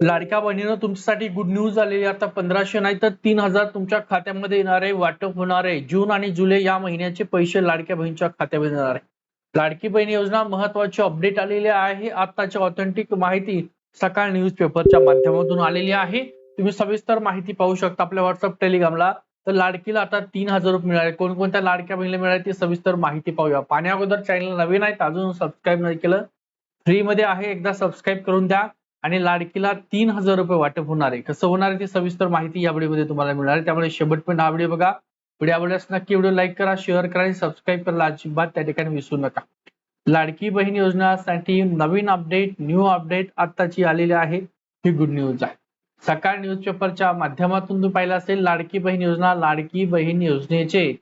लाडक्या बहिणीनं तुमच्यासाठी good news आलेली आता पंधराशे नाही तर तीन हजार तुमच्या खात्यामध्ये येणार आहे वाटप होणार आहे. जून आणि जुलै या महिन्याचे पैसे लाडक्या बहिणीच्या खात्यामध्ये येणार आहे. लाडकी बहीण योजना महत्वाची अपडेट आलेली आहे. आताची ऑथेंटिक माहिती सकाळ न्यूज पेपरच्या माध्यमातून आलेली आहे. तुम्ही सविस्तर माहिती पाहू शकता आपल्या व्हॉट्सअप टेलिग्रामला तर लाडकीला आता तीन हजार रुपये मिळाले. कोणकोणत्या लाडक्या बहिणीला मिळाले ती सविस्तर माहिती पाहूया. पाण्या अगोदर चॅनल नवीन आहेत अजून सबस्क्राईब नाही केलं फ्रीमध्ये आहे एकदा सबस्क्राईब करून द्या. आणि लाडकीला तीन हजार रुपये वाटप होणार आहे. कसं होणार आहे ती सविस्तर माहिती या व्हिडिओमध्ये तुम्हाला मिळणार आहे. त्यामुळे शेवटपर्यंत हा व्हिडिओ बघा. व्हिडिओ आवडल्यास नक्की व्हिडिओ लाईक करा शेअर करा आणि सबस्क्राईब करायला अजिबात त्या ठिकाणी विसरू नका. लाडकी बहीण योजनासाठी नवीन अपडेट न्यू अपडेट आत्ताची आलेली आहे. ही गुड न्यूज आहे. सकाळ न्यूज पेपरच्या माध्यमातून तुम्ही पाहिलं असेल लाडकी बहीण योजना लाडकी बहीण योजनेचे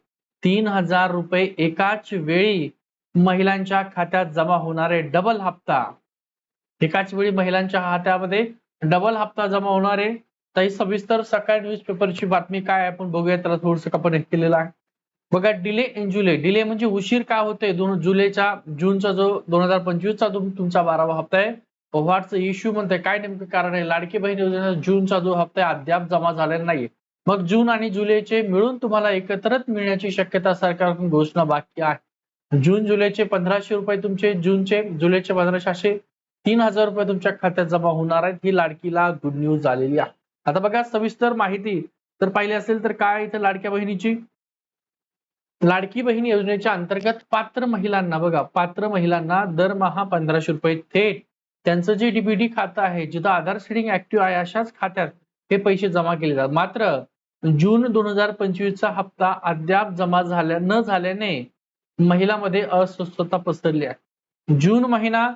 तीन हजार रुपये एकाच वेळी महिलांच्या खात्यात जमा होणारे डबल हप्ता. एकाच वेळी महिलांच्या हातामध्ये डबल हप्ता जमा होणार आहे. तरी सविस्तर सकाळी न्यूज पेपरची बातमी काय आपण बघूया. त्याला थोडस आपण हे केलेलं आहे. बघा डिले इन जुलै डिले म्हणजे उशीर का होते दोन जुलैचा जूनचा जो दोन हजार पंचवीसचा जो तुमचा बारावा हप्ता आहे व्हॉट्स इश्यू म्हणते काय नेमकं कारण आहे? लाडकी बहीण योजना जूनचा जो हप्ता आहे अद्याप जमा झालेला नाहीये. मग जून आणि जुलैचे मिळून तुम्हाला एकत्रच मिळण्याची शक्यता सरकारकडून घोषणा बाकी आहे. जून जुलैचे पंधराशे रुपये तुमचे जूनचे जुलैचे पंधराशे असे तीन हजार रुपये तुमच्या खात्यात जमा होणार आहेत. ही लाडकीला गुड न्यूज आलेली आहे. आता बघा सविस्तर माहिती तर पाहिली असेल तर काय इथं लाडक्या बहिणीची? लाडकी बहीण योजनेच्या अंतर्गत पात्र महिलांना बघा पात्र महिलांना दरमहा पंधराशे रुपये थेट. त्यांचं जे डीबीडी खातं आहे जिथं आधार सेडिंग ऍक्टिव्ह आहे अशाच खात्यात हे पैसे जमा केले जातात. मात्र जून दोन हजार पंचवीसचा हप्ता अद्याप जमा झाल्या न झाल्याने महिलामध्ये अस्वस्थता पसरली आहे. जून महिना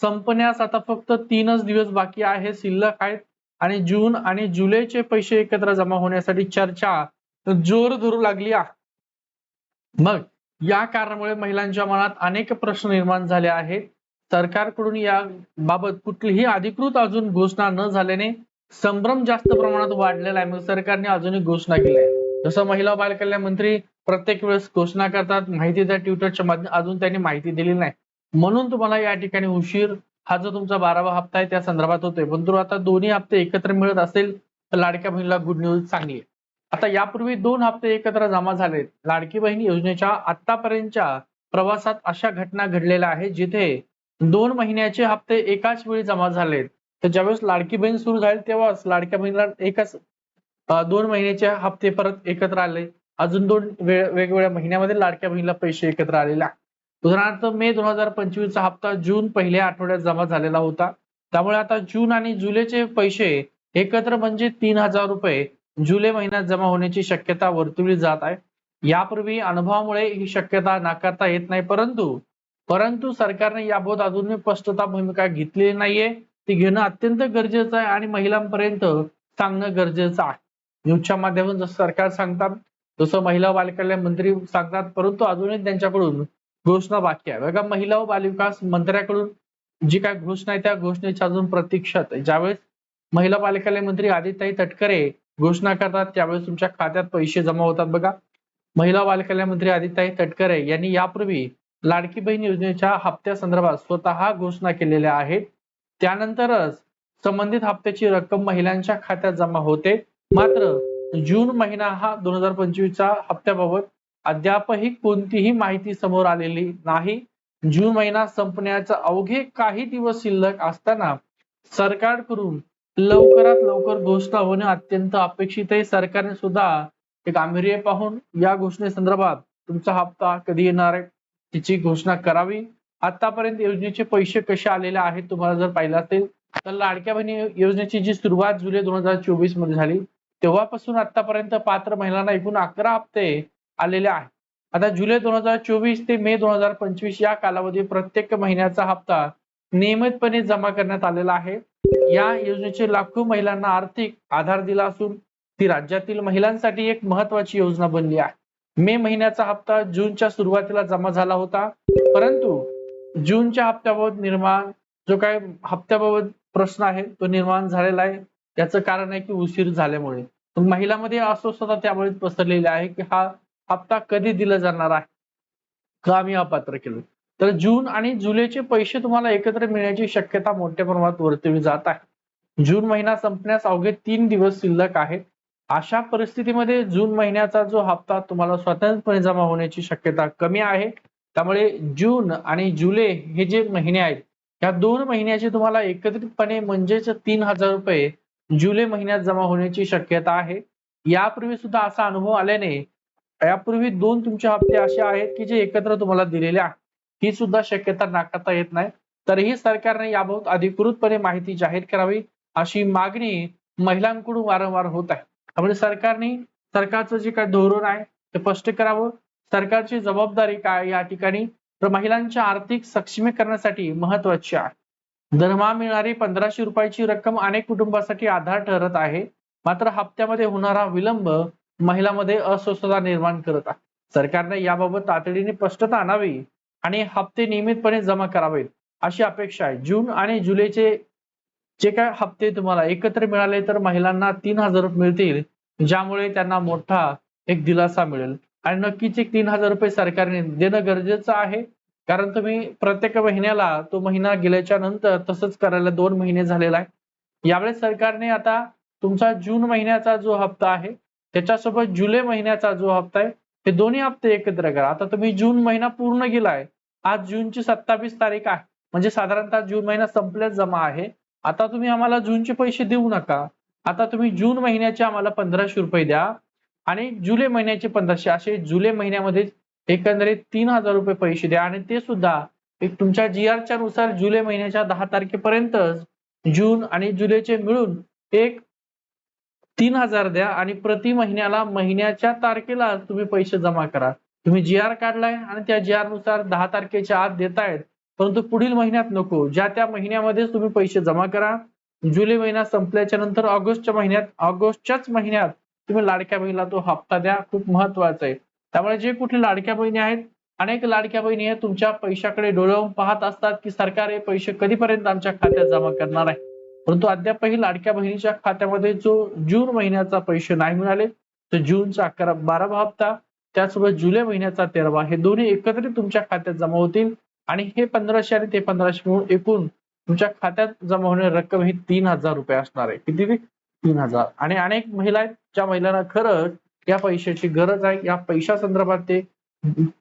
संपण्यास आता फक्त तीनच दिवस बाकी आहे शिल्लक आहेत. आणि जून आणि जुलैचे पैसे एकत्र जमा होण्यासाठी चर्चा जोर धरू लागली आहे. मग या कारणामुळे महिलांच्या मनात अनेक प्रश्न निर्माण झाले आहेत. सरकारकडून या बाबत कुठलीही अधिकृत अजून घोषणा न झाल्याने संभ्रम जास्त प्रमाणात वाढलेला आहे. मग सरकारने अजूनही घोषणा केली आहे. जसं महिला बालकल्याण मंत्री प्रत्येक वेळेस घोषणा करतात. माहिती त्या ट्विटरच्या माध्यमात अजून त्यांनी माहिती दिली नाही. म्हणून तुम्हाला या ठिकाणी उशीर हा जो तुमचा बारावा हप्ता आहे त्या संदर्भात होतोय. परंतु आता दोन्ही हप्ते एकत्र मिळत असेल तर लाडक्या बहिणीला गुड न्यूज चांगली आहे. आता यापूर्वी दोन हप्ते एकत्र जमा झालेत. लाडकी बहीण योजनेच्या आतापर्यंतच्या प्रवासात अशा घटना घडलेल्या आहेत जिथे दोन महिन्याचे हप्ते एकाच वेळी जमा झालेत. तर ज्यावेळेस लाडकी बहीण सुरू झाली तेव्हाच लाडक्या बहिणीला एकच दोन महिन्याचे हप्ते परत एकत्र आले. अजून दोन वेळ वेगवेगळ्या महिन्यामध्ये लाडक्या बहिणीला पैसे एकत्र आलेले उदाहरणार्थ मे दोन हजार पंचवीसचा हप्ता जून पहिल्या आठवड्यात जमा झालेला होता. त्यामुळे आता जून आणि जुलैचे पैसे एकत्र म्हणजे तीन हजार रुपये जुलै महिन्यात जमा होण्याची शक्यता वर्तवली जात आहे. यापूर्वी अनुभवामुळे ही शक्यता नाकारता येत नाही परंतु परंतु सरकारने याबाबत अजूनही स्पष्टता भूमिका घेतलेली नाहीये. ती घेणं अत्यंत गरजेचं आहे आणि महिलांपर्यंत सांगणं गरजेचं आहे. न्यूजच्या माध्यमातून जसं सरकार सांगतात तसं महिला बालकल्याण मंत्री सांगतात परंतु अजूनही त्यांच्याकडून घोषणा वाक्य आहे. बघा महिला व बालविकास मंत्र्याकडून जी काय घोषणा आहे त्या घोषणेची अजून प्रतीक्षात ज्यावेळेस महिला बालकल्याण मंत्री आदिताई तटकरे घोषणा करतात त्यावेळेस तुमच्या खात्यात पैसे जमा होतात. बघा महिला बालकल्याण मंत्री आदिताई तटकरे यांनी यापूर्वी लाडकी बहीण योजनेच्या हप्त्या संदर्भात स्वतः घोषणा केलेल्या आहेत. त्यानंतरच संबंधित हप्त्याची रक्कम महिलांच्या खात्यात जमा होते. मात्र जून महिना हा दोन हजार पंचवीसच्या हप्त्याबाबत अद्यापही कोणतीही माहिती समोर आलेली नाही. जून महिना संपण्याचा अवघे काही दिवस शिल्लक असताना सरकारकडून लवकरात लवकर घोषणा होणे अत्यंत अपेक्षित आहे. सरकारने सुद्धा हे गांभीर्य पाहून या घोषणेसंदर्भात तुमचा हप्ता कधी येणार आहे तिची घोषणा करावी. आतापर्यंत योजनेचे पैसे कसे आलेले आहेत तुम्हाला जर पाहिलं असेल तर लाडक्या बहिणी योजनेची जी सुरुवात जुलै दोन हजार चोवीसमध्ये झाली तेव्हापासून आतापर्यंत पात्र महिलांना एकूण अकरा हप्ते आलेले आहेत आता जुलै दोन हजार चोवीस ते मे दोन हजार पंचवीस या कालावधी प्रत्येक महिन्याचा हप्ता नियमितपणे जमा करण्यात आलेला आहे. या योजनेचे लाखो महिलांना आर्थिक आधार दिला असून ती राज्यातील महिलांसाठी एक महत्वाची योजना बनली आहे. मे महिन्याचा हप्ता जूनच्या सुरुवातीला जमा झाला होता. परंतु जूनच्या हप्त्याबाबत निर्माण जो काय हप्त्याबाबत प्रश्न आहे तो निर्माण झालेला आहे. याचं कारण आहे की उशीर झाल्यामुळे. महिलामध्ये अस्वस्थता त्यामुळे पसरलेली आहे की हा हप्ता कधी दिला जाणार आहे? का आम्ही अपात्र केलं? तर जून आणि जुलैचे पैसे तुम्हाला एकत्र मिळण्याची शक्यता मोठ्या प्रमाणात वर्तवली जात आहे. जून महिना संपण्यास अवघे तीन दिवस शिल्लक आहेत. अशा परिस्थितीमध्ये जून महिन्याचा जो हप्ता तुम्हाला स्वतंत्रपणे जमा होण्याची शक्यता कमी आहे. त्यामुळे जून आणि जुलै हे जे महिने आहेत या दोन महिन्याचे तुम्हाला एकत्रितपणे म्हणजेच तीन हजार रुपये जुलै महिन्यात जमा होण्याची शक्यता आहे. यापूर्वी सुद्धा असा अनुभव आल्याने यापूर्वी दोन तुमचे हप्ते असे आहेत की जे एकत्र तुम्हाला दिलेले आहेत. ही सुद्धा शक्यता नाकारता येत नाही. तरीही सरकारने याबाबत अधिकृतपणे माहिती जाहीर करावी अशी मागणी महिलांकडून वारंवार होत आहे. त्यामुळे सरकारने सरकारचं जे काही धोरण आहे ते स्पष्ट करावं. सरकारची जबाबदारी काय या ठिकाणी? तर महिलांच्या आर्थिक सक्षमीकरणासाठी महत्वाची आहे. दरमहा मिळणारी पंधराशे रुपयाची रक्कम अनेक कुटुंबासाठी आधार ठरत आहे. मात्र हप्त्यामध्ये होणारा विलंब महिलांमध्ये अस्वस्थता निर्माण करत आहे. सरकारने याबाबत तातडीने स्पष्टता आणावी आणि हप्ते नियमितपणे जमा करावेत अशी अपेक्षा आहे. जून आणि जुलैचे जे काय हप्ते तुम्हाला एकत्र मिळाले तर महिलांना तीन हजार रुपये मिळतील ज्यामुळे त्यांना मोठा एक दिलासा मिळेल. आणि नक्कीच एक तीन हजार रुपये सरकारने देणं गरजेचं आहे. कारण तुम्ही प्रत्येक महिन्याला तो महिना गेल्याच्यानंतर तसंच करायला दोन महिने झालेला आहे. यावेळेस सरकारने आता तुमचा जून महिन्याचा जो हप्ता आहे त्याच्यासोबत जुलै महिन्याचा जो हप्ता आहे हे दोन्ही हप्ते एकत्र करा. आता तुम्ही जून महिना पूर्ण गेलाय आज जूनची सत्तावीस तारीख आहे. म्हणजे साधारणतः जून महिना संपल्याच जमा आहे. आता तुम्ही आम्हाला जूनचे पैसे देऊ नका. आता तुम्ही जून महिन्याचे आम्हाला पंधराशे रुपये द्या आणि जुलै महिन्याचे पंधराशे. असे जुलै महिन्यामध्ये एकंदरीत तीन हजार रुपये पैसे द्या आणि ते सुद्धा एक तुमच्या जी च्या नुसार जुलै महिन्याच्या दहा तारखेपर्यंतच जून आणि जुलैचे मिळून एक तीन हजार द्या आणि प्रति महिन्याला महिन्याच्या तारखेला तुम्ही पैसे जमा करा. तुम्ही जी आर काढलाय आणि त्या जी आरनुसार दहा तारखेच्या आत देतायत. परंतु पुढील महिन्यात नको. ज्या त्या महिन्यामध्येच तुम्ही पैसे जमा करा. जुलै महिना संपल्याच्या नंतर ऑगस्टच्या महिन्यात ऑगस्टच्याच महिन्यात तुम्ही लाडक्या बहिणीला तो हप्ता द्या. खूप महत्त्वाचा आहे. त्यामुळे जे कुठे लाडक्या बहिणी आहेत अनेक लाडक्या बहिणी हे तुमच्या पैशाकडे डोळवून पाहत असतात की सरकार हे पैसे कधीपर्यंत आमच्या खात्यात जमा करणार आहे? परंतु अद्यापही लाडक्या बहिणीच्या खात्यामध्ये जो जून महिन्याचा पैसे नाही मिळाले तर जूनचा अकरा बारावा हप्ता त्यासोबत जुलै महिन्याचा तेरावा हे दोन्ही एकत्रित तुमच्या खात्यात जमा होतील. आणि हे पंधराशे आणि ते पंधराशे मिळून एकूण तुमच्या खात्यात जमा होणारी रक्कम ही तीन हजार रुपये असणार आहे. किती तीन हजार. आणि अनेक महिला आहेत ज्या महिलांना खरंच या पैशाची गरज आहे. या पैशा संदर्भात ते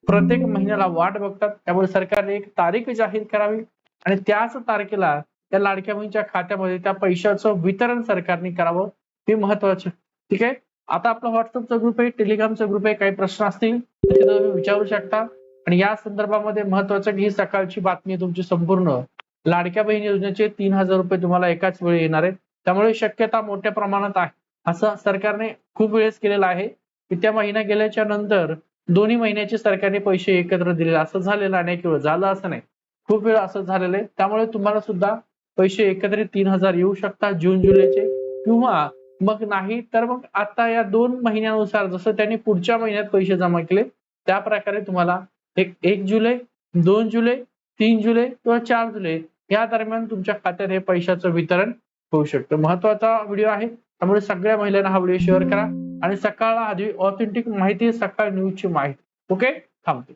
प्रत्येक महिन्याला वाट बघतात. त्यामुळे सरकारने एक तारीख जाहीर करावी. आणि त्याच तारखेला त्या लाडक्या बहिणीच्या खात्यामध्ये त्या पैशाचं वितरण सरकारने करावं हे महत्वाचं. ठीक आहे? आता आपला व्हॉट्सअपचा ग्रुप आहे टेलिग्रामचा ग्रुप आहे काही प्रश्न असतील तर तुम्ही विचारू शकता. आणि या संदर्भामध्ये महत्वाचं की ही सकाळची बातमी तुमची संपूर्ण. लाडक्या बहीण योजनेचे तीन हजार रुपये तुम्हाला एकाच वेळी येणार आहेत. त्यामुळे शक्यता मोठ्या प्रमाणात आहे. असं सरकारने खूप वेळेस केलेलं आहे की त्या महिना गेल्याच्यानंतर दोन्ही महिन्याचे सरकारने पैसे एकत्र दिलेले. असं झालेलं अनेक वेळ झालं असं नाही. खूप वेळ असं झालेलं आहे. त्यामुळे तुम्हाला सुद्धा पैसे एकत्रित तीन हजार येऊ शकतात जून जुलैचे. किंवा मग नाही तर मग आता या दोन महिन्यानुसार जसं त्यांनी पुढच्या महिन्यात पैसे जमा केले त्या प्रकारे तुम्हाला एक एक जुलै दोन जुलै तीन जुलै किंवा चार जुलै या दरम्यान तुमच्या खात्यात हे पैशाचं वितरण होऊ शकतं. महत्त्वाचा व्हिडिओ आहे. त्यामुळे सगळ्या महिलांना हा व्हिडिओ शेअर करा. आणि सकाळ आधी ऑथेंटिक माहिती सकाळ न्यूजची माहिती. ओके थांबते.